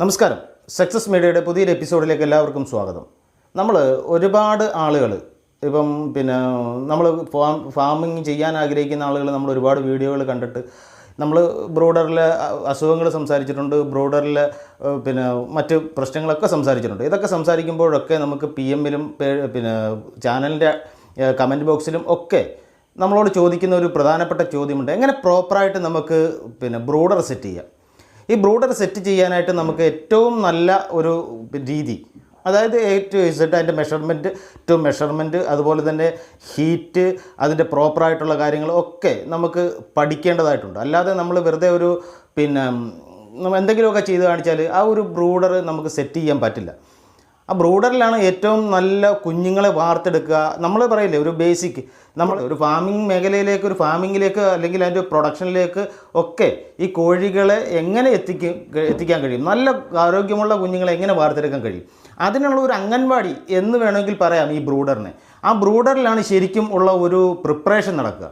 നമസ്കാരം. സക്സസ് മീഡിയയുടെ പുതിയൊരു എപ്പിസോഡിലേക്ക് എല്ലാവർക്കും സ്വാഗതം. നമ്മൾ ഒരുപാട് ആളുകൾ ഇപ്പം പിന്നെ നമ്മൾ ഫാം ഫാമിങ് ചെയ്യാൻ ആഗ്രഹിക്കുന്ന ആളുകൾ നമ്മൾ ഒരുപാട് വീഡിയോകൾ കണ്ടിട്ട് നമ്മൾ ബ്രോഡറിലെ അസുഖങ്ങൾ സംസാരിച്ചിട്ടുണ്ട് ബ്രോഡറിലെ പിന്നെ മറ്റ് പ്രശ്നങ്ങളൊക്കെ സംസാരിച്ചിട്ടുണ്ട്. ഇതൊക്കെ സംസാരിക്കുമ്പോഴൊക്കെ നമുക്ക് പി എമ്മിലും പിന്നെ ചാനലിന്റെ കമന്റ് ബോക്സിലും ഒക്കെ നമ്മളോട് ചോദിക്കുന്ന ഒരു പ്രധാനപ്പെട്ട ചോദ്യമുണ്ട്. എങ്ങനെ പ്രോപ്പറായിട്ട് നമുക്ക് പിന്നെ ബ്രോഡർ സെറ്റ് ചെയ്യാം? ഈ ബ്രൂഡർ സെറ്റ് ചെയ്യാനായിട്ട് നമുക്ക് ഏറ്റവും നല്ല ഒരു രീതി അതായത് എ ടു ഇസഡ് അതിന്റെ മെഷർമെന്റ് ടു മെഷർമെന്റ് അതുപോലെ തന്നെ ഹീറ്റ് അതിന്റെ പ്രോപ്പറായിട്ടുള്ള കാര്യങ്ങൾ ഒക്കെ നമുക്ക് പഠിക്കേണ്ടതായിട്ടുണ്ട്. അല്ലാതെ നമ്മൾ വെറുതെ ഒരു പിന്നെ എന്തെങ്കിലുമൊക്കെ ചെയ്ത് കാണിച്ചാൽ ആ ഒരു ബ്രൂഡർ നമുക്ക് സെറ്റ് ചെയ്യാൻ പറ്റില്ല. ആ ബ്രൂഡറിലാണ് ഏറ്റവും നല്ല കുഞ്ഞുങ്ങളെ വാർത്തെടുക്കുക. നമ്മൾ പറയില്ലേ ഒരു ബേസിക് നമ്മൾ ഒരു ഫാമിംഗ് മേഖലയിലേക്ക് ഒരു ഫാമിങ്ങിലേക്ക് അല്ലെങ്കിൽ അതിന്റെ പ്രൊഡക്ഷനിലേക്ക് ഒക്കെ ഈ കോഴികളെ എങ്ങനെ എത്തിക്കും എത്തിക്കാൻ കഴിയും? നല്ല ആരോഗ്യമുള്ള കുഞ്ഞുങ്ങളെ എങ്ങനെ വാർത്തെടുക്കാൻ കഴിയും? അതിനുള്ള ഒരു അംഗൻവാടി എന്ന് വേണമെങ്കിൽ പറയാം ഈ ബ്രൂഡറിനെ. ആ ബ്രൂഡറിലാണ് ശരിക്കും ഉള്ള ഒരു പ്രിപ്പറേഷൻ നടക്കുക.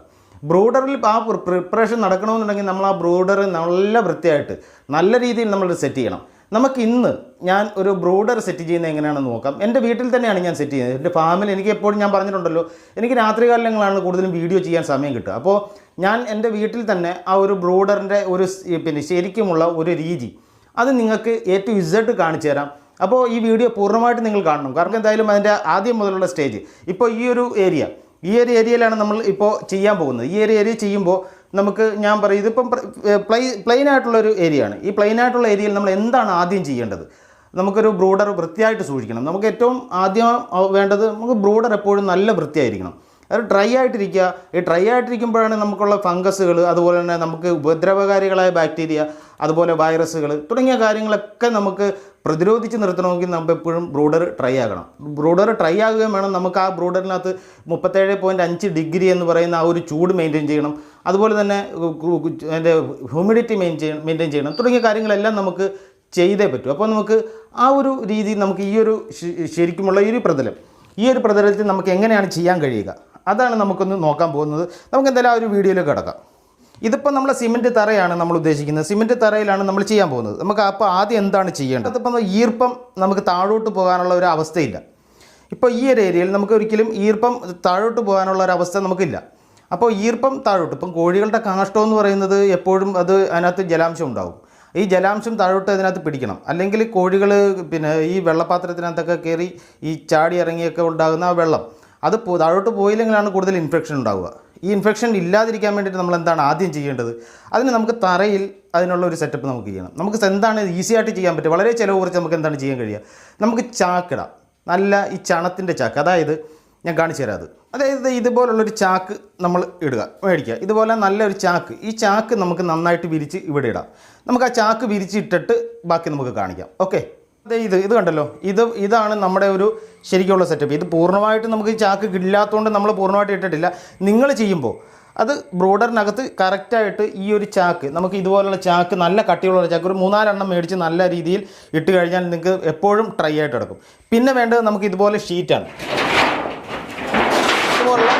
ബ്രൂഡറിൽ ആ പ്രിപ്പറേഷൻ നടക്കണമെന്നുണ്ടെങ്കിൽ നമ്മൾ ആ ബ്രൂഡർ നല്ല വൃത്തിയായിട്ട് നല്ല രീതിയിൽ നമ്മൾ സെറ്റ് ചെയ്യണം. നമുക്ക് ഇന്ന് ഞാൻ ഒരു ബ്രൂഡർ സെറ്റ് ചെയ്യുന്നത് എങ്ങനെയാണെന്ന് നോക്കാം. എന്റെ വീട്ടിൽ തന്നെയാണ് ഞാൻ സെറ്റ് ചെയ്യുന്നത്. എന്റെ ഫാമിൽ എനിക്ക് എപ്പോഴും ഞാൻ പറഞ്ഞിട്ടുണ്ടല്ലോ എനിക്ക് രാത്രികാലങ്ങളാണ് കൂടുതലും വീഡിയോ ചെയ്യാൻ സമയം കിട്ടുക. അപ്പോൾ ഞാൻ എന്റെ വീട്ടിൽ തന്നെ ആ ഒരു ബ്രൂഡറിന്റെ ഒരു പിന്നെ ശരിക്കുമുള്ള ഒരു രീതി അത് നിങ്ങൾക്ക് എ ടു ഇസഡ് കാണിച്ചു തരാം. അപ്പോൾ ഈ വീഡിയോ പൂർണമായിട്ട് നിങ്ങൾ കാണണം. കാരണം എന്തായാലും അതിന്റെ ആദ്യം മുതലുള്ള സ്റ്റേജ്. ഇപ്പോൾ ഈ ഒരു ഏരിയ ഈ ഒരു ഏരിയയിലാണ് നമ്മൾ ഇപ്പോൾ ചെയ്യാൻ പോകുന്നത്. ഈ ഒരു ഏരിയ ചെയ്യുമ്പോൾ നമുക്ക് ഞാൻ പറയും ഇതിപ്പം പ്ലൈ പ്ലെയിൻ ആയിട്ടുള്ളൊരു ഏരിയ ആണ് ഈ പ്ലെയിൻ ആയിട്ടുള്ള ഏരിയയിൽ നമ്മൾ എന്താണ് ആദ്യം ചെയ്യേണ്ടത്? നമുക്കൊരു ബ്രൂഡർ വൃത്തിയായിട്ട് സൂക്ഷിക്കണം. നമുക്ക് ഏറ്റവും ആദ്യം വേണ്ടത് നമുക്ക് ബ്രൂഡർ എപ്പോഴും നല്ല വൃത്തിയായിരിക്കണം. അത് ഡ്രൈ ആയിട്ടിരിക്കുക. ഈ ഡ്രൈ ആയിട്ടിരിക്കുമ്പോഴാണ് നമുക്കുള്ള ഫംഗസുകൾ അതുപോലെ തന്നെ നമുക്ക് ഉപദ്രവകാരികളായ ബാക്ടീരിയ അതുപോലെ വൈറസുകൾ തുടങ്ങിയ കാര്യങ്ങളൊക്കെ നമുക്ക് പ്രതിരോധിച്ച് നിർത്തണമെങ്കിൽ നമുക്ക് എപ്പോഴും ബ്രൂഡർ ട്രൈ ആകണം. ബ്രൂഡർ ട്രൈ ആകുകയും വേണം. നമുക്ക് ആ ബ്രൂഡറിനകത്ത് മുപ്പത്തേഴ് പോയിന്റ് അഞ്ച് ഡിഗ്രി എന്ന് പറയുന്ന ആ ഒരു ചൂട് മെയിന്റെയിൻ ചെയ്യണം. അതുപോലെ തന്നെ അതിന്റെ ഹ്യൂമിഡിറ്റി മെയിന്റെയിൻ മെയിന്റെയിൻ ചെയ്യണം. തുടങ്ങിയ കാര്യങ്ങളെല്ലാം നമുക്ക് ചെയ്തേ പറ്റൂ. അപ്പോൾ നമുക്ക് ആ ഒരു രീതി നമുക്ക് ഈ ഒരു ശരിക്കുമുള്ള ഈ ഒരു പ്രതലം ഈ ഒരു പ്രതലത്തിൽ നമുക്ക് എങ്ങനെയാണ് ചെയ്യാൻ കഴിയുക? അതാണ് നമുക്കൊന്ന് നോക്കാൻ പോകുന്നത്. നമുക്ക് എന്തായാലും ആ ഒരു വീഡിയോയിലേക്ക് കിടക്കാം. ഇതിപ്പോൾ നമ്മൾ സിമെന്റ് തറയാണ് നമ്മൾ ഉദ്ദേശിക്കുന്നത്. സിമെന്റ് തറയിലാണ് നമ്മൾ ചെയ്യാൻ പോകുന്നത്. നമുക്ക് അപ്പോൾ ആദ്യം എന്താണ് ചെയ്യേണ്ടത്? അതിപ്പം ഈർപ്പം നമുക്ക് താഴോട്ട് പോകാനുള്ള ഒരു അവസ്ഥയില്ല. ഇപ്പോൾ ഈ ഒരു ഏരിയയിൽ നമുക്ക് ഒരിക്കലും ഈർപ്പം താഴോട്ട് പോകാനുള്ള ഒരു അവസ്ഥ നമുക്കില്ല. അപ്പോൾ ഈർപ്പം താഴോട്ട്. ഇപ്പം കോഴികളുടെ കാഷ്ടം എന്ന് പറയുന്നത് എപ്പോഴും അത് അതിനകത്ത് ജലാംശം ഉണ്ടാകും ഈ ജലാംശം താഴോട്ട് അതിനകത്ത് പിടിക്കണം. അല്ലെങ്കിൽ കോഴികൾ പിന്നെ ഈ വെള്ളപാത്രത്തിനകത്തൊക്കെ കയറി ഈ ചാടി ഇറങ്ങിയൊക്കെ ഉണ്ടാകുന്ന ആ വെള്ളം. അത് താഴോട്ട് പോയില്ലെങ്കിലാണ് കൂടുതൽ ഇൻഫെക്ഷൻ ഉണ്ടാവുക. ഈ ഇൻഫെക്ഷൻ ഇല്ലാതിരിക്കാൻ വേണ്ടിയിട്ട് നമ്മൾ എന്താണ് ആദ്യം ചെയ്യേണ്ടത്? അതിന് നമുക്ക് തറയിൽ അതിനുള്ള ഒരു സെറ്റപ്പ് നമുക്ക് ചെയ്യണം. നമുക്ക് എന്താണ് ഈസി ആയിട്ട് ചെയ്യാൻ പറ്റും വളരെ ചിലവ് കുറച്ച് നമുക്ക് എന്താണ് ചെയ്യാൻ കഴിയുക? നമുക്ക് ചാക്കിടാം. നല്ല ഈ ചണത്തിന്റെ ചാക്ക്. അതായത് ഞാൻ കാണിച്ചു തരാം അത്. അതായത് ഇതുപോലുള്ളൊരു ചാക്ക് നമ്മൾ ഇടുക മേടിക്കുക. ഇതുപോലെ നല്ലൊരു ചാക്ക്. ഈ ചാക്ക് നമുക്ക് നന്നായിട്ട് വിരിച്ച് ഇവിടെ ഇടാം. നമുക്ക് ആ ചാക്ക് വിരിച്ചിട്ടിട്ട് ബാക്കി നമുക്ക് കാണിക്കാം. ഓക്കെ ഇത് ഇത് കണ്ടല്ലോ. ഇത് ഇതാണ് നമ്മുടെ ഒരു ശരിക്കുള്ള സെറ്റപ്പ് ഇത് പൂർണമായിട്ട് നമുക്ക് ചാക്ക് ഇല്ലാത്തതുകൊണ്ട് നമ്മൾ പൂർണമായിട്ട് ഇട്ടിട്ടില്ല. നിങ്ങൾ ചെയ്യുമ്പോൾ അത് ബ്രോഡറിനകത്ത് കറക്റ്റായിട്ട് ഈ ഒരു ചാക്ക് നമുക്ക് ഇതുപോലുള്ള ചാക്ക് നല്ല കട്ടിയുള്ള ചാക്ക് ഒരു മൂന്നാലെണ്ണം മേടിച്ച് നല്ല രീതിയിൽ ഇട്ട് കഴിഞ്ഞാൽ നിങ്ങൾക്ക് എപ്പോഴും ട്രൈ ആയിട്ട് കിടക്കും പിന്നെ വേണ്ടത് നമുക്ക് ഇതുപോലെ ഷീറ്റാണ് ഇതുപോലുള്ള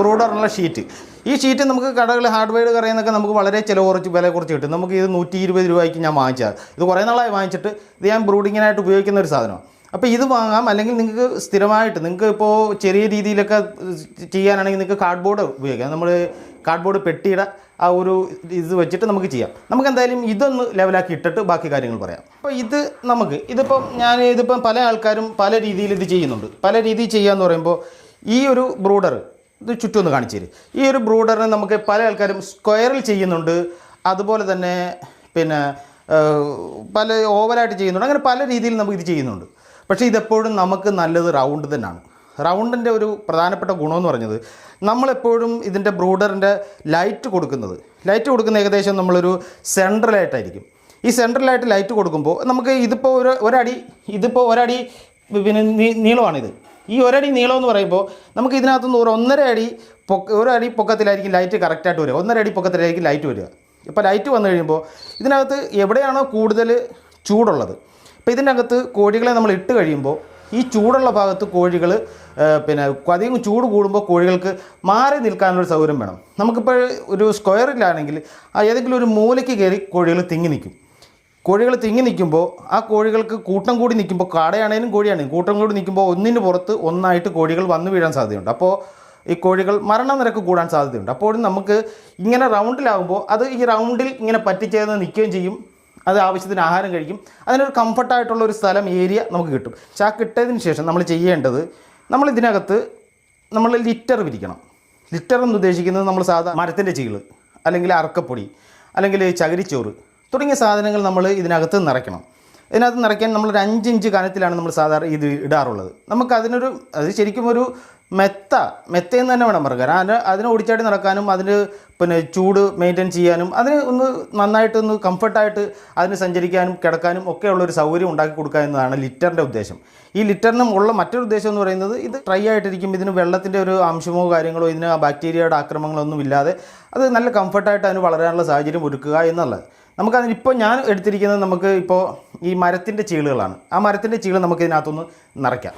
ബ്രോഡറിനുള്ള ഷീറ്റ് ഈ ഷീറ്റ് നമുക്ക് കടകളിൽ ഹാർഡ്വെയർ കറിയെന്നൊക്കെ നമുക്ക് വളരെ ചില കുറച്ച് വില കുറച്ച് കിട്ടും. നമുക്ക് ഇത് നൂറ്റി ഇരുപത് രൂപയ്ക്ക് ഞാൻ വാങ്ങിച്ചത് ഇത് കുറേ നാളായി വാങ്ങിച്ചിട്ട് ഇത് ഞാൻ ബ്രൂഡിങ്ങിനായിട്ട് ഉപയോഗിക്കുന്ന ഒരു സാധനമാണ്. അപ്പോൾ ഇത് വാങ്ങാം. അല്ലെങ്കിൽ നിങ്ങൾക്ക് സ്ഥിരമായിട്ട് നിങ്ങൾക്ക് ഇപ്പോൾ ചെറിയ രീതിയിലൊക്കെ ചെയ്യാനാണെങ്കിൽ നിങ്ങൾക്ക് കാർഡ്ബോർഡ് ഉപയോഗിക്കാം. നമ്മൾ കാർഡ്ബോർഡ് പെട്ടിയുടെ ആ ഒരു ഇത് വെച്ചിട്ട് നമുക്ക് ചെയ്യാം. നമുക്ക് എന്തായാലും ഇതൊന്ന് ലെവലാക്കി ഇട്ടിട്ട് ബാക്കി കാര്യങ്ങൾ പറയാം. അപ്പോൾ ഇത് നമുക്ക് ഇതിപ്പം ഞാൻ ഇതിപ്പം പല ആൾക്കാരും പല രീതിയിൽ ഇത് ചെയ്യുന്നുണ്ട്. പല രീതിയിൽ ചെയ്യാന്ന് പറയുമ്പോൾ ഈ ഒരു ബ്രൂഡർ ഇത് ചുറ്റും ഒന്ന് കാണിച്ചു തരും. ഈ ഒരു ബ്രൂഡറിന് നമുക്ക് പല ആൾക്കാരും സ്ക്വയറിൽ ചെയ്യുന്നുണ്ട്. അതുപോലെ തന്നെ പിന്നെ പല ഓവറായിട്ട് ചെയ്യുന്നുണ്ട്. അങ്ങനെ പല രീതിയിൽ നമുക്ക് ഇത് ചെയ്യുന്നുണ്ട്. പക്ഷേ ഇതെപ്പോഴും നമുക്ക് നല്ലത് റൗണ്ട് തന്നെയാണ്. റൗണ്ടിന്റെ ഒരു പ്രധാനപ്പെട്ട ഗുണമെന്ന് പറഞ്ഞത് നമ്മളെപ്പോഴും ഇതിന്റെ ബ്രൂഡറിന്റെ ലൈറ്റ് കൊടുക്കുന്നത്. ലൈറ്റ് കൊടുക്കുന്ന ഏകദേശം നമ്മളൊരു സെൻട്രലായിട്ടായിരിക്കും. ഈ സെൻട്രലായിട്ട് ലൈറ്റ് കൊടുക്കുമ്പോൾ നമുക്ക് ഇതിപ്പോൾ ഒരു ഒരടി ഇതിപ്പോൾ ഒരടി പിന്നെ നീളമാണിത്. ഈ ഒരടി നീളം എന്ന് പറയുമ്പോൾ നമുക്ക് ഇതിനകത്തുനിന്ന് ഒരു ഒന്നര അടി പൊക്ക അടി പൊക്കത്തിലായിരിക്കും ലൈറ്റ് കറക്റ്റായിട്ട് വരിക. ഒന്നര അടി പൊക്കത്തിലായിരിക്കും ലൈറ്റ് വരിക. ഇപ്പോൾ ലൈറ്റ് വന്നു കഴിയുമ്പോൾ ഇതിനകത്ത് എവിടെയാണോ കൂടുതൽ ചൂടുള്ളത് അപ്പോൾ ഇതിനകത്ത് കോഴികളെ നമ്മൾ ഇട്ട് കഴിയുമ്പോൾ ഈ ചൂടുള്ള ഭാഗത്ത് കോഴികൾ പിന്നെ അധികം ചൂട് കൂടുമ്പോൾ കോഴികൾക്ക് മാറി നിൽക്കാനുള്ള സൗകര്യം വേണം. നമുക്കിപ്പോൾ ഒരു സ്ക്വയറിലാണെങ്കിൽ ഏതെങ്കിലും ഒരു മൂലയ്ക്ക് കയറി കോഴികൾ തിങ്ങി നിൽക്കും. കോഴികൾ തിങ്ങി നിൽക്കുമ്പോൾ ആ കോഴികൾക്ക് കൂട്ടം കൂടി നിൽക്കുമ്പോൾ കാടയാണേലും കോഴിയാണേലും കൂട്ടം കൂടി നിൽക്കുമ്പോൾ ഒന്നിന് പുറത്ത് ഒന്നായിട്ട് കോഴികൾ വന്നു വീഴാൻ സാധ്യതയുണ്ട്. അപ്പോൾ ഈ കോഴികൾ മരണനിരക്ക് കൂടാൻ സാധ്യതയുണ്ട്. അപ്പോഴും നമുക്ക് ഇങ്ങനെ റൗണ്ടിലാകുമ്പോൾ അത് ഈ റൗണ്ടിൽ ഇങ്ങനെ പറ്റിച്ചേർന്ന് നിൽക്കുകയും ചെയ്യും. അത് ആവശ്യത്തിന് ആഹാരം കഴിക്കും. അതിനൊരു കംഫർട്ടായിട്ടുള്ള ഒരു സ്ഥലം ഏരിയ നമുക്ക് കിട്ടും. ചാക്ക് ഇട്ടതിന് ശേഷം നമ്മൾ ചെയ്യേണ്ടത് നമ്മൾ ഇതിനകത്ത് നമ്മൾ ലിറ്റർ വിരിക്കണം. ലിറ്റർ എന്ന് ഉദ്ദേശിക്കുന്നത് നമ്മൾ സാധാ മരത്തിന്റെ ചീൾ അല്ലെങ്കിൽ അറക്കപ്പൊടി അല്ലെങ്കിൽ ചകിരിച്ചോറ് തുടങ്ങിയ സാധനങ്ങൾ നമ്മൾ ഇതിനകത്ത് നിറയ്ക്കണം. ഇതിനകത്ത് നിറയ്ക്കാൻ നമ്മൾ ഒരു അഞ്ചിഞ്ച് കനത്തിലാണ് നമ്മൾ സാധാരണ ഇത് ഇടാറുള്ളത്. നമുക്ക് അതിനൊരു അത് ശരിക്കും ഒരു മെത്ത മെത്തയെന്ന് തന്നെ വേണം പറയാൻ അതിന് അതിനെ ഓടിച്ചാടി നടക്കാനും അതിന് പിന്നെ ചൂട് മെയിന്റെയിൻ ചെയ്യാനും അതിന് ഒന്ന് നന്നായിട്ടൊന്ന് കംഫർട്ടായിട്ട് അതിന് സഞ്ചരിക്കാനും കിടക്കാനും ഒക്കെ ഉള്ള ഒരു സൗകര്യം ഉണ്ടാക്കി കൊടുക്കുക എന്നതാണ് ലിറ്ററിന്റെ ഉദ്ദേശം. ഈ ലിറ്ററിനും ഉള്ള മറ്റൊരു ഉദ്ദേശം എന്ന് പറയുന്നത് ഇത് ഡ്രൈ ആയിട്ടിരിക്കും ഇതിന് വെള്ളത്തിന്റെ ഒരു അംശമോ കാര്യങ്ങളോ ഇതിന് ബാക്ടീരിയയുടെ ആക്രമണങ്ങളൊന്നും ഇല്ലാതെ അത് നല്ല കംഫർട്ടായിട്ട് അതിന് വളരാനുള്ള സാഹചര്യം ഒരുക്കുക എന്നുള്ളത്. നമുക്കതിന് ഇപ്പോൾ ഞാൻ എടുത്തിരിക്കുന്നത് നമുക്ക് ഇപ്പോൾ ഈ മരത്തിന്റെ ചീളുകളാണ്. ആ മരത്തിന്റെ ചീൾ നമുക്ക് ഇതിനകത്തൊന്ന് നിറയ്ക്കാം.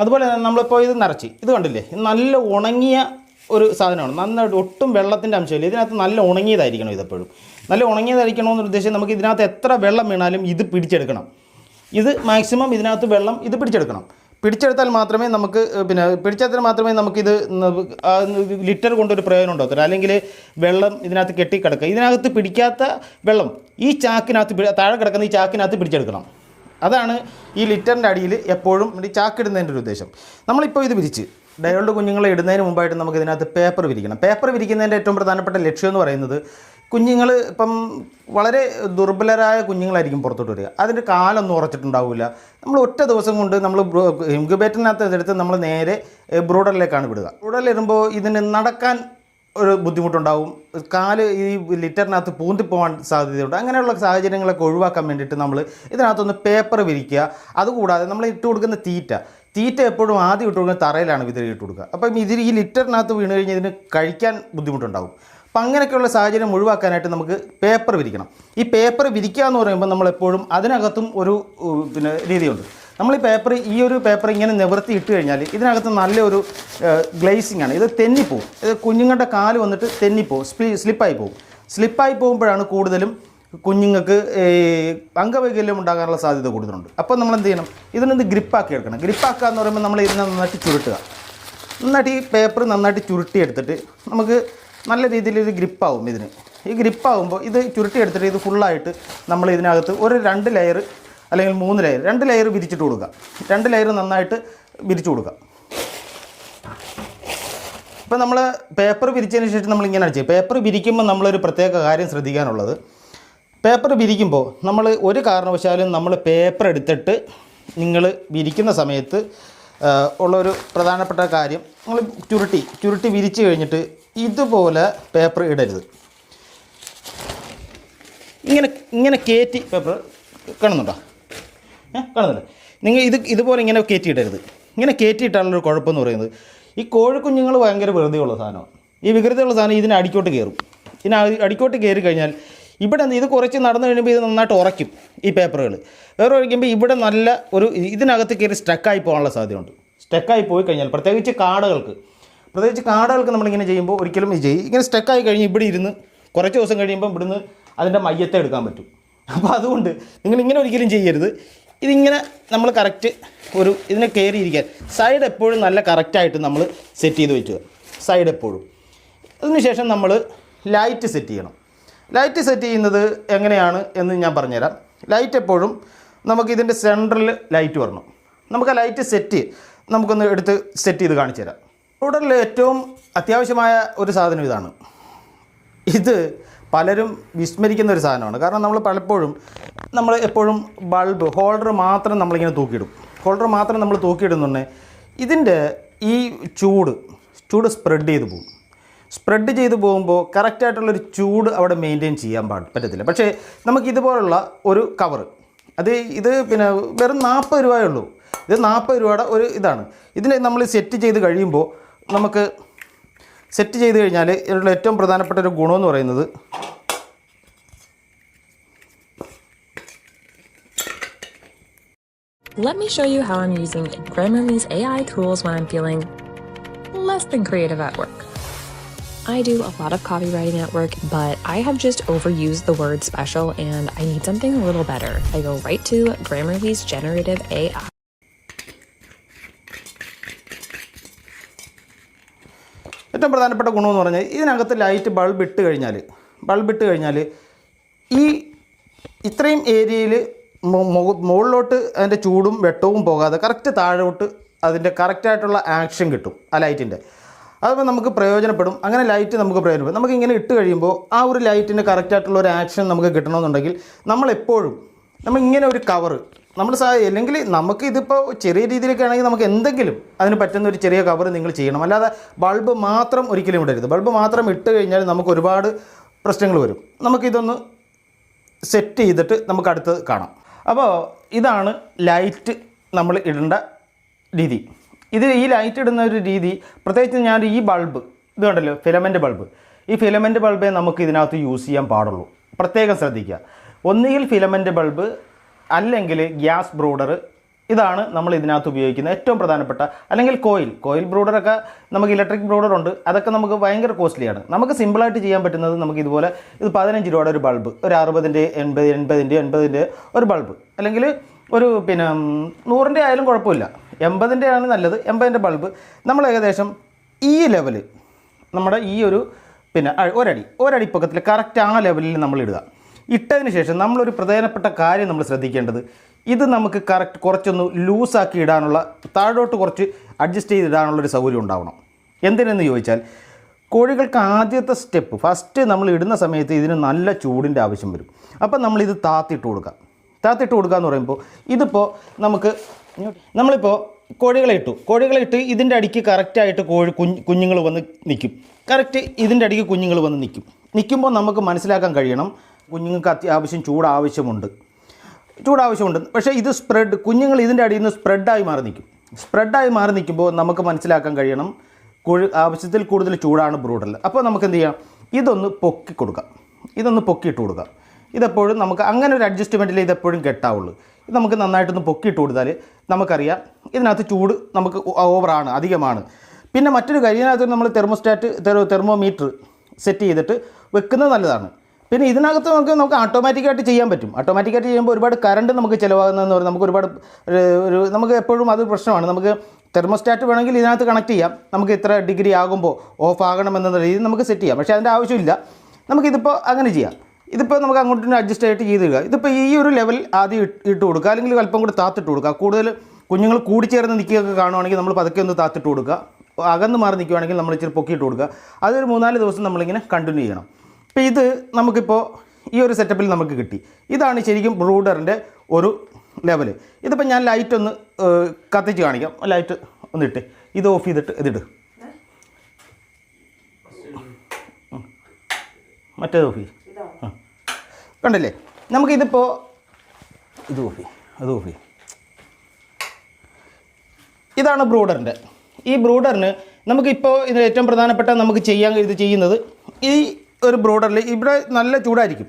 അതുപോലെ തന്നെ നമ്മളിപ്പോൾ ഇത് നിറച്ച്. ഇത് കണ്ടില്ലേ? നല്ല ഉണങ്ങിയ ഒരു സാധനമാണ്. നന്നായിട്ട് ഒട്ടും വെള്ളത്തിന്റെ അംശമില്ല. ഇതിനകത്ത് നല്ല ഉണങ്ങിയതായിരിക്കണം ഇതെപ്പോഴും. നല്ല ഉണങ്ങിയതായിരിക്കണമെന്ന് ഉദ്ദേശം നമുക്ക് ഇതിനകത്ത് എത്ര വെള്ളം വീണാലും ഇത് പിടിച്ചെടുക്കണം. ഇത് മാക്സിമം ഇതിനകത്ത് വെള്ളം ഇത് പിടിച്ചെടുക്കണം. പിടിച്ചെടുത്താൽ മാത്രമേ നമുക്ക് പിന്നെ പിടിച്ചെടുത്താൽ മാത്രമേ നമുക്കിത് ലിറ്റർ കൊണ്ടൊരു പ്രയോജനം ഉണ്ടാകത്തുള്ളൂ അല്ലെങ്കിൽ വെള്ളം ഇതിനകത്ത് കെട്ടിക്കിടക്കുക. ഇതിനകത്ത് പിടിക്കാത്ത വെള്ളം ഈ ചാക്കിനകത്ത് താഴെ കിടക്കുന്ന ഈ ചാക്കിനകത്ത് പിടിച്ചെടുക്കണം. അതാണ് ഈ ലിറ്ററിന്റെ അടിയിൽ എപ്പോഴും ചാക്കിടുന്നതിന്റെ ഒരു ഉദ്ദേശം. നമ്മളിപ്പോൾ ഇത് വിരിച്ച് ഡയറുടെ കുഞ്ഞുങ്ങളെ ഇടുന്നതിന് മുമ്പായിട്ട് നമുക്ക് ഇതിനകത്ത് പേപ്പർ വിരിക്കണം. പേപ്പർ വിരിക്കുന്നതിന്റെ ഏറ്റവും പ്രധാനപ്പെട്ട ലക്ഷ്യം എന്ന് പറയുന്നത് കുഞ്ഞുങ്ങൾ ഇപ്പം വളരെ ദുർബലരായ കുഞ്ഞുങ്ങളായിരിക്കും പുറത്തോട്ട് വരിക. അതിന്റെ കാലൊന്നും ഉറച്ചിട്ടുണ്ടാവില്ല നമ്മൾ ഒറ്റ ദിവസം കൊണ്ട് നമ്മൾ ഇൻക്യുബേറ്ററിനകത്ത് എടുത്ത് നമ്മൾ നേരെ ബ്രൂഡറിലേക്കാണ് വിടുക. ബ്രൂഡറിൽ വരുമ്പോൾ ഇതിന് നടക്കാൻ ഒരു ബുദ്ധിമുട്ടുണ്ടാവും. കാൽ ഈ ലിറ്ററിനകത്ത് പൂന്തിപ്പോകാൻ സാധ്യതയുണ്ട്. അങ്ങനെയുള്ള സാഹചര്യങ്ങളൊക്കെ ഒഴിവാക്കാൻ വേണ്ടിയിട്ട് നമ്മൾ ഇതിനകത്തൊന്ന് പേപ്പർ വിരിക്കുക. അതുകൂടാതെ നമ്മൾ ഇട്ട് കൊടുക്കുന്ന തീറ്റ. തീറ്റ എപ്പോഴും ആദ്യം ഇട്ട് കൊടുക്കുന്ന തറയിലാണ് വിതറി ഇട്ട് കൊടുക്കുക. അപ്പം ഇതിൽ ഈ ലിറ്ററിനകത്ത് വീണ് കഴിഞ്ഞാൽ ഇതിന് കഴിക്കാൻ ബുദ്ധിമുട്ടുണ്ടാവും. അപ്പം അങ്ങനെയൊക്കെയുള്ള സാഹചര്യം ഒഴിവാക്കാനായിട്ട് നമുക്ക് പേപ്പർ വിരിക്കണം. ഈ പേപ്പർ വിരിക്കുക എന്ന് പറയുമ്പോൾ നമ്മളെപ്പോഴും അതിനകത്തും ഒരു പിന്നെ രീതിയുണ്ട്. നമ്മൾ ഈ പേപ്പർ ഈ ഒരു പേപ്പർ ഇങ്ങനെ നിവർത്തി ഇട്ട് കഴിഞ്ഞാൽ ഇതിനകത്ത് നല്ലൊരു ഗ്ലേസിംഗ് ആണ്. ഇത് തെന്നിപ്പോവും. ഇത് കുഞ്ഞുങ്ങളുടെ കാൽ വന്നിട്ട് തെന്നിപ്പോവും. സ്ലി സ്ലിപ്പായി പോവും. സ്ലിപ്പായി പോകുമ്പോഴാണ് കൂടുതലും കുഞ്ഞുങ്ങൾക്ക് അംഗവൈകല്യം ഉണ്ടാകാനുള്ള സാധ്യത കൂടുതലുണ്ട്. അപ്പോൾ നമ്മൾ എന്ത് ചെയ്യണം? ഇതിനൊന്ന് ഗ്രിപ്പാക്കി എടുക്കണം. ഗ്രിപ്പാക്കുക എന്ന് പറയുമ്പോൾ നമ്മൾ ഇതിനെ നന്നായിട്ട് ചുരുട്ടുക. നന്നായിട്ട് ഈ പേപ്പർ നന്നായിട്ട് ചുരുട്ടി എടുത്തിട്ട് നമുക്ക് നല്ല രീതിയിൽ ഇത് ഗ്രിപ്പാവും ഇതിന്. ഈ ഗ്രിപ്പാവുമ്പോൾ ഇത് ചുരുട്ടി എടുത്തിട്ട് ഇത് ഫുള്ളായിട്ട് നമ്മൾ ഇതിനകത്ത് ഒരു രണ്ട് ലെയർ അല്ലെങ്കിൽ മൂന്ന് ലെയർ രണ്ട് ലെയർ വിരിച്ചിട്ട് കൊടുക്കുക. രണ്ട് ലെയർ നന്നായിട്ട് വിരിച്ചു കൊടുക്കുക. ഇപ്പം നമ്മൾ പേപ്പർ വിരിച്ചതിന് ശേഷം നമ്മൾ ഇങ്ങനെ അടിച്ചു. പേപ്പർ വിരിക്കുമ്പോൾ നമ്മളൊരു പ്രത്യേക കാര്യം ശ്രദ്ധിക്കാനുള്ളത്. പേപ്പർ വിരിക്കുമ്പോൾ നമ്മൾ ഒരു കാരണവശാലും നമ്മൾ പേപ്പർ എടുത്തിട്ട് നിങ്ങൾ വിരിക്കുന്ന സമയത്ത് ഉള്ളൊരു പ്രധാനപ്പെട്ട കാര്യം നമ്മൾ ചുരുട്ടി ചുരുട്ടി വിരിച്ചു കഴിഞ്ഞിട്ട് ഇതുപോലെ പേപ്പർ ഇടരുത്. ഇങ്ങനെ ഇങ്ങനെ കയറ്റി പേപ്പർ കാണുന്നുണ്ടോ? ഏ കാണുന്നുണ്ട്? നിങ്ങൾ ഇത് ഇതുപോലെ ഇങ്ങനെ കയറ്റി ഇടരുത്. ഇങ്ങനെ കയറ്റിയിട്ടാണല്ലോ കുഴപ്പമെന്ന് പറയുന്നത്. ഈ കോഴിക്കുഞ്ഞുങ്ങൾ ഭയങ്കര വെറുതെയുള്ള സാധനമാണ്. ഈ വികൃതിയുള്ള സാധനം ഇതിനെ അടിക്കോട്ട് കയറും. ഇതിന് അടി- അടിക്കോട്ട് കയറി കഴിഞ്ഞാൽ ഇവിടെ ഇത് കുറച്ച് നടന്നു കഴിയുമ്പോൾ ഇത് നന്നായിട്ട് ഉറയ്ക്കും ഈ പേപ്പറുകൾ വേറെ ഉറയ്ക്കുമ്പോൾ ഇവിടെ നല്ല ഒരു ഇതിനകത്ത് കയറി സ്റ്റക്കായി പോകാനുള്ള സാധ്യതയുണ്ട്. സ്റ്റക്കായി പോയി കഴിഞ്ഞാൽ പ്രത്യേകിച്ച് കാടകൾക്ക് പ്രത്യേകിച്ച് കാടകൾക്ക് നമ്മളിങ്ങനെ ചെയ്യുമ്പോൾ ഒരിക്കലും ഇത് ചെയ്യും ഇങ്ങനെ സ്റ്റക്കായി കഴിഞ്ഞ് ഇവിടെ ഇരുന്ന് കുറച്ച് ദിവസം കഴിയുമ്പോൾ ഇവിടുന്ന് അതിന്റെ മയ്യത്തെ എടുക്കാൻ പറ്റും. അപ്പോൾ അതുകൊണ്ട് നിങ്ങൾ ഇങ്ങനെ ഒരിക്കലും ചെയ്യരുത്. ഇതിങ്ങനെ നമ്മൾ കറക്റ്റ് ഒരു ഇതിനെ കയറിയിരിക്കാൻ. സൈഡ് എപ്പോഴും നല്ല കറക്റ്റായിട്ട് നമ്മൾ സെറ്റ് ചെയ്ത് വെക്കുക. സൈഡ് എപ്പോഴും. അതിനുശേഷം നമ്മൾ ലൈറ്റ് സെറ്റ് ചെയ്യണം. ലൈറ്റ് സെറ്റ് ചെയ്യുന്നത് എങ്ങനെയാണ് എന്ന് ഞാൻ പറഞ്ഞുതരാം. ലൈറ്റ് എപ്പോഴും നമുക്ക് ഇതിന്റെ സെൻട്രൽ ലൈറ്റ് വരണം. നമുക്ക് ആ ലൈറ്റ് സെറ്റ് നമുക്കൊന്ന് എടുത്ത് സെറ്റ് ചെയ്ത് കാണിച്ചു തരാം റൂഡറിൽ ഏറ്റവും അത്യാവശ്യമായ ഒരു സാധനം ഇതാണ്. ഇത് പലരും വിസ്മരിക്കുന്ന ഒരു സാധനമാണ്. കാരണം നമ്മൾ പലപ്പോഴും നമ്മൾ എപ്പോഴും ബൾബ് ഹോൾഡർ മാത്രം നമ്മളിങ്ങനെ തൂക്കിയിടും. ഹോൾഡർ മാത്രം നമ്മൾ തൂക്കിയിടുന്നുണ്ടെങ്കിൽ ഇതിന്റെ ഈ ചൂട് ചൂട് സ്പ്രെഡ് ചെയ്ത് പോകും. സ്പ്രെഡ് ചെയ്ത് പോകുമ്പോൾ കറക്റ്റായിട്ടുള്ളൊരു ചൂട് അവിടെ മെയിന്റെയിൻ ചെയ്യാൻ പാട് പറ്റത്തില്ല. പക്ഷേ നമുക്ക് ഇതുപോലുള്ള ഒരു കവർ അത് ഇത് പിന്നെ വെറും നാൽപ്പത് രൂപയേ ഉള്ളൂ. ഇത് നാൽപ്പത് രൂപയുടെ ഒരു ഇതാണ്. ഇതിനെ നമ്മൾ സെറ്റ് ചെയ്ത് കഴിയുമ്പോൾ നമുക്ക് സെറ്റ് ചെയ്ത് കഴിഞ്ഞാൽ ഇതിനുള്ള ഏറ്റവും പ്രധാനപ്പെട്ട ഒരു ഗുണമെന്ന് പറയുന്നത് Let me show you how I'm using Grammarly's AI tools when I'm feeling less than creative at work. I do a lot of copywriting at work, but I have just overused the word special and I need something a little better. I go right to Grammarly's generative AI. ഏറ്റവും പ്രധാനപ്പെട്ട ഗുണമെന്ന് പറഞ്ഞാൽ ഇതിനകത്ത് light bulb ഇട്ട് കഴിഞ്ഞാൽ bulb ഇട്ട് കഴിഞ്ഞാൽ ഈ ഇത്രയും ഏരിയയിൽ മുകളിലോട്ട് അതിന്റെ ചൂടും വെട്ടവും പോകാതെ കറക്റ്റ് താഴോട്ട് അതിന്റെ കറക്റ്റായിട്ടുള്ള ആക്ഷൻ കിട്ടും ആ ലൈറ്റിന്റെ അതിപ്പോൾ നമുക്ക് പ്രയോജനപ്പെടും. അങ്ങനെ ലൈറ്റ് നമുക്ക് പ്രയോജനപ്പെടും. നമുക്ക് ഇങ്ങനെ ഇട്ട് കഴിയുമ്പോൾ ആ ഒരു ലൈറ്റിന്റെ കറക്റ്റായിട്ടുള്ള ഒരു ആക്ഷൻ നമുക്ക് കിട്ടണമെന്നുണ്ടെങ്കിൽ നമ്മളെപ്പോഴും നമ്മൾ ഇങ്ങനെ ഒരു കവറ് നമ്മൾ അല്ലെങ്കിൽ നമുക്ക് ഇതിപ്പോൾ ചെറിയ രീതിയിലൊക്കെ ആണെങ്കിൽ നമുക്ക് എന്തെങ്കിലും അതിന് പറ്റുന്ന ഒരു ചെറിയ കവർ നിങ്ങൾ ചെയ്യണം. അല്ലാതെ ബൾബ് മാത്രം ഒരിക്കലും ഇടരുത്. ബൾബ് മാത്രം ഇട്ട് കഴിഞ്ഞാൽ നമുക്ക് ഒരുപാട് പ്രശ്നങ്ങൾ വരും. നമുക്കിതൊന്ന് സെറ്റ് ചെയ്തിട്ട് നമുക്ക് അടുത്തത് കാണാം. അപ്പോൾ ഇതാണ് ലൈറ്റ് നമ്മൾ ഇടേണ്ട രീതി. ഇത് ഈ ലൈറ്റ് ഇടുന്ന ഒരു രീതി പ്രത്യേകിച്ച് ഞാൻ ഈ ബൾബ് ഇത് കണ്ടല്ലോ ഫിലമെന്റ് ബൾബ് ഈ ഫിലമെന്റ് ബൾബേ നമുക്ക് ഇതിനകത്ത് യൂസ് ചെയ്യാൻ പാടുള്ളൂ. പ്രത്യേകം ശ്രദ്ധിക്കുക. ഒന്നുകിൽ ഫിലമെന്റ് ബൾബ് അല്ലെങ്കിൽ ഗ്യാസ് ബ്രൂഡർ ഇതാണ് നമ്മൾ ഇതിനകത്ത് ഉപയോഗിക്കുന്നത് ഏറ്റവും പ്രധാനപ്പെട്ട അല്ലെങ്കിൽ കോയിൽ. കോയിൽ ബ്രൂഡറൊക്കെ നമുക്ക് ഇലക്ട്രിക് ബ്രൂഡർ ഉണ്ട്. അതൊക്കെ നമുക്ക് ഭയങ്കര കോസ്റ്റ്ലിയാണ്. നമുക്ക് സിമ്പിളായിട്ട് ചെയ്യാൻ പറ്റുന്നത് നമുക്ക് ഇതുപോലെ ഇത് പതിനഞ്ച് രൂപയുടെ ഒരു ബൾബ് ഒരു അറുപതിന്റെ എൺപത് എൺപതിന്റെ എൺപതിന്റെ ഒരു ബൾബ്. അല്ലെങ്കിൽ ഒരു പിന്നെ നൂറിന്റെ ആയാലും കുഴപ്പമില്ല. എൺപതിന്റെ ആണ് നല്ലത് എൺപതിന്റെ ബൾബ്. നമ്മൾ ഏകദേശം ഈ ലെവൽ നമ്മുടെ ഈ ഒരു പിന്നെ ഒരടി ഒരടി പൊക്കത്തിൽ കറക്റ്റ് ആ ലെവലിൽ നമ്മൾ ഇടുക. ഇട്ടതിന് ശേഷം നമ്മളൊരു പ്രധാനപ്പെട്ട കാര്യം നമ്മൾ ശ്രദ്ധിക്കേണ്ടത്. ഇത് നമുക്ക് കറക്റ്റ് കുറച്ചൊന്ന് ലൂസാക്കി ഇടാനുള്ള താഴോട്ട് കുറച്ച് അഡ്ജസ്റ്റ് ചെയ്ത് ഇടാനുള്ളൊരു സൗകര്യം ഉണ്ടാവണം. എന്തിനെന്ന് ചോദിച്ചാൽ കോഴികൾക്ക് ആദ്യത്തെ സ്റ്റെപ്പ് ഫസ്റ്റ് നമ്മൾ ഇടുന്ന സമയത്ത് ഇതിന് നല്ല ചൂടിന്റെ ആവശ്യം വരും. അപ്പം നമ്മളിത് താത്തിട്ട് കൊടുക്കുക. താത്തിട്ട് കൊടുക്കുക എന്ന് പറയുമ്പോൾ ഇതിപ്പോൾ നമുക്ക് നമ്മളിപ്പോൾ കോഴികളെ ഇട്ടു. കോഴികളെ ഇട്ട് ഇതിന്റെ അടിക്ക് കറക്റ്റായിട്ട് കോഴി കുഞ്ഞ് കുഞ്ഞുങ്ങൾ വന്ന് നിൽക്കും. കറക്റ്റ് ഇതിന്റെ അടിക്ക് കുഞ്ഞുങ്ങൾ വന്ന് നിൽക്കും. നിൽക്കുമ്പോൾ നമുക്ക് മനസ്സിലാക്കാൻ കഴിയണം കുഞ്ഞുങ്ങൾക്ക് അത്യാവശ്യം ചൂട് ആവശ്യമുണ്ട് ചൂട് ആവശ്യമുണ്ട് പക്ഷേ ഇത് സ്പ്രെഡ് കുഞ്ഞുങ്ങൾ ഇതിന്റെ അടിയിൽ നിന്ന് സ്പ്രെഡായി മാറി നിൽക്കും. സ്പ്രെഡായി മാറി നിൽക്കുമ്പോൾ നമുക്ക് മനസ്സിലാക്കാൻ കഴിയണം കുഴി ആവശ്യത്തിൽ കൂടുതൽ ചൂടാണ് ബ്രൂഡറിൽ അപ്പോൾ നമുക്ക് എന്ത് ചെയ്യാം? ഇതൊന്ന് പൊക്കി കൊടുക്കാം. ഇതൊന്ന് പൊക്കിയിട്ട് കൊടുക്കാം ഇതെപ്പോഴും നമുക്ക് അങ്ങനെ ഒരു അഡ്ജസ്റ്റ്മെന്റിൽ ഇതെപ്പോഴും കെട്ടാവുള്ളൂ. ഇത് നമുക്ക് നന്നായിട്ടൊന്ന് പൊക്കിയിട്ട് കൊടുത്താൽ നമുക്കറിയാം ഇതിനകത്ത് ചൂട് നമുക്ക് ഓവറാണ് അധികമാണ്. പിന്നെ മറ്റൊരു കാര്യം ഇതിനകത്ത് നമ്മൾ തെർമോസ്റ്റാറ്റ് തെർമോമീറ്റർ സെറ്റ് ചെയ്തിട്ട് വെക്കുന്നത് നല്ലതാണ്. പിന്നെ ഇതിനകത്ത് നമുക്ക് നമുക്ക് ഓട്ടോമാറ്റിക്കായിട്ട് ചെയ്യാൻ പറ്റും. ഓട്ടോമാറ്റിക്കായിട്ട് ചെയ്യുമ്പോൾ ഒരുപാട് കറണ്ട് നമുക്ക് ചിലവാകുന്നതെന്ന് പറഞ്ഞാൽ നമുക്ക് ഒരുപാട് ഒരു നമുക്ക് എപ്പോഴും അത് പ്രശ്നമാണ്. നമുക്ക് തെർമോസ്റ്റാറ്റ് വേണമെങ്കിൽ ഇതിനകത്ത് കണക്ട് ചെയ്യാം. നമുക്ക് ഇത്ര ഡിഗ്രി ആകുമ്പോൾ ഓഫ് ആകണമെന്ന രീതിയിൽ നമുക്ക് സെറ്റ് ചെയ്യാം. പക്ഷേ അതിന്റെ ആവശ്യമില്ല. നമുക്കിതിപ്പോൾ അങ്ങനെ ചെയ്യാം. ഇതിപ്പോൾ നമുക്ക് അങ്ങോട്ടും അഡ്ജസ്റ്റ് ആയിട്ട് ചെയ്ത് തരിക. ഇതിപ്പോൾ ഈ ഒരു ലെവൽ ആദ്യം ഇട്ട് ഇട്ട് കൊടുക്കുക. അല്ലെങ്കിൽ അല്പം കൂടി താത്തിട്ട് കൊടുക്കുക. കൂടുതൽ കുഞ്ഞുങ്ങൾ കൂടിച്ചേർന്ന് നിൽക്കുകയൊക്കെ കാണുവാണെങ്കിൽ നമ്മൾ പതുക്കെ ഒന്ന് താത്തിട്ട് കൊടുക്കുക. അകന്ന് മാറി നിൽക്കുകയാണെങ്കിൽ നമ്മൾ ഇച്ചിരി പൊക്കിയിട്ട് കൊടുക്കുക. അതൊരു മൂന്നാൽ ദിവസം നമ്മളിങ്ങനെ കണ്ടിന്യൂ ചെയ്യണം. അപ്പോൾ ഇത് നമുക്കിപ്പോൾ ഈ ഒരു സെറ്റപ്പിൽ നമുക്ക് കിട്ടി. ഇതാണ് ശരിക്കും ബ്രൂഡറിന്റെ ഒരു ലെവൽ ഇതിപ്പോൾ ഞാൻ ലൈറ്റ് ഒന്ന് കത്തിച്ച് കാണിക്കാം. ലൈറ്റ് ഒന്ന് ഇട്ട്. ഇത് ഓഫ് ചെയ്തിട്ട് ഇതിട്ട്. മറ്റേത് ഓഫ് ചെയ്യും. ആ. കണ്ടല്ലേ? നമുക്കിതിപ്പോൾ ഇത് ഓഫ് ചെയ്യും. അത് ഓഫ് ചെയ്യും. ഇതാണ് ബ്രൂഡറിന്റെ ഈ ബ്രൂഡറിന് നമുക്കിപ്പോൾ ഇതിൽ ഏറ്റവും പ്രധാനപ്പെട്ട നമുക്ക് ചെയ്യാൻ ഇത് ചെയ്യുന്നത് ഈ ഒരു ബ്രോഡറിൽ ഇവിടെ നല്ല ചൂടായിരിക്കും.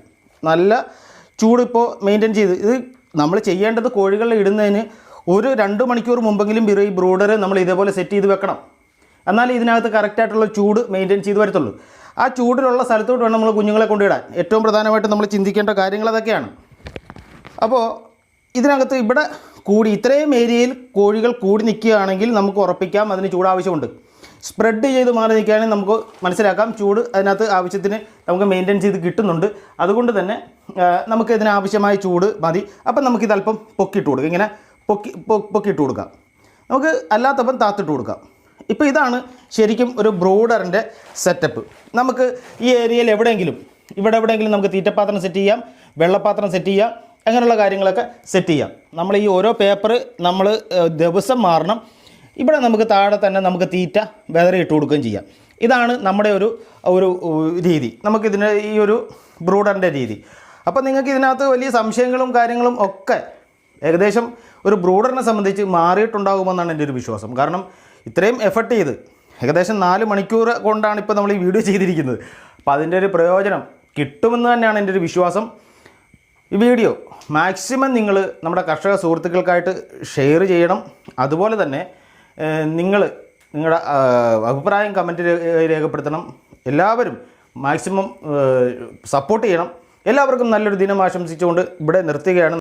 നല്ല ചൂട് ചൂടിപ്പോൾ മെയിന്റെയിൻ ചെയ്ത് ഇത് നമ്മൾ ചെയ്യേണ്ടത് കോഴികളിൽ ഇടുന്നതിന് ഒരു രണ്ട് മണിക്കൂർ മുമ്പെങ്കിലും ഈ ബ്രോഡർ നമ്മൾ ഇതേപോലെ സെറ്റ് ചെയ്ത് വെക്കണം. എന്നാലേ ഇതിനകത്ത് കറക്റ്റായിട്ടുള്ള ചൂട് മെയിന്റെയിൻ ചെയ്ത് വരത്തുള്ളൂ. ആ ചൂടിലുള്ള സ്ഥലത്തോട്ട് വേണം നമ്മൾ കുഞ്ഞുങ്ങളെ കൊണ്ടുവിടാൻ. ഏറ്റവും പ്രധാനമായിട്ട് നമ്മൾ ചിന്തിക്കേണ്ട കാര്യങ്ങൾ അതൊക്കെയാണ്. അപ്പോൾ ഇതിനകത്ത് ഇവിടെ കൂടി ഇത്രയും ഏരിയയിൽ കോഴികൾ കൂടി നിൽക്കുകയാണെങ്കിൽ നമുക്ക് ഉറപ്പിക്കാം. അതിന് ചൂട് ആവശ്യമുണ്ട് സ്പ്രെഡ് ചെയ്ത് മാറി നിൽക്കുകയാണെങ്കിൽ നമുക്ക് മനസ്സിലാക്കാം. ചൂട് അതിനകത്ത് ആവശ്യത്തിന് നമുക്ക് മെയിന്റെയിൻ ചെയ്ത് കിട്ടുന്നുണ്ട്. അതുകൊണ്ട് തന്നെ നമുക്ക് ഇതിനാവശ്യമായ ചൂട് മതി. അപ്പം നമുക്കിത് അല്പം പൊക്കിയിട്ട് കൊടുക്കാം. ഇങ്ങനെ പൊക്കി പൊക്കിയിട്ട് കൊടുക്കാം. നമുക്ക് അല്ലാത്തപ്പം താത്തിട്ട് കൊടുക്കാം. ഇപ്പോൾ ഇതാണ് ശരിക്കും ഒരു ബ്രോഡറിന്റെ സെറ്റപ്പ് നമുക്ക് ഈ ഏരിയയിൽ എവിടെയെങ്കിലും ഇവിടെ എവിടെയെങ്കിലും നമുക്ക് തീറ്റപ്പാത്രം സെറ്റ് ചെയ്യാം വെള്ളപ്പാത്രം സെറ്റ് ചെയ്യാം അങ്ങനെയുള്ള കാര്യങ്ങളൊക്കെ സെറ്റ് ചെയ്യാം. നമ്മൾ ഈ ഓരോ പേപ്പർ നമ്മൾ ദിവസം മാറണം. ഇവിടെ നമുക്ക് താഴെ തന്നെ നമുക്ക് തീറ്റ വെതറി ഇട്ട് കൊടുക്കുകയും ചെയ്യാം. ഇതാണ് നമ്മുടെ ഒരു ഒരു രീതി. നമുക്കിതിന് ഈ ഒരു ബ്രൂഡറിന്റെ രീതി. അപ്പോൾ നിങ്ങൾക്ക് ഇതിനകത്ത് വലിയ സംശയങ്ങളും കാര്യങ്ങളും ഒക്കെ ഏകദേശം ഒരു ബ്രൂഡറിനെ സംബന്ധിച്ച് മാറിയിട്ടുണ്ടാകുമെന്നാണ് എന്റെ ഒരു വിശ്വാസം. കാരണം ഇത്രയും എഫർട്ട് ചെയ്ത് ഏകദേശം നാല് മണിക്കൂർ കൊണ്ടാണ് ഇപ്പോൾ നമ്മൾ ഈ വീഡിയോ ചെയ്തിരിക്കുന്നത്. അപ്പോൾ അതിന്റെ ഒരു പ്രയോജനം കിട്ടുമെന്ന് തന്നെയാണ് എന്റെ ഒരു വിശ്വാസം. ഈ വീഡിയോ മാക്സിമം നിങ്ങൾ നമ്മുടെ കർഷക സുഹൃത്തുക്കൾക്കായിട്ട് ഷെയർ ചെയ്യണം. അതുപോലെ തന്നെ നിങ്ങൾ നിങ്ങളുടെ അഭിപ്രായം കമന്റ് രേഖപ്പെടുത്തണം. എല്ലാവരും മാക്സിമം സപ്പോർട്ട് ചെയ്യണം. എല്ലാവർക്കും നല്ലൊരു ദിനം ആശംസിച്ചുകൊണ്ട് ഇവിടെ നിർത്തുകയാണ്.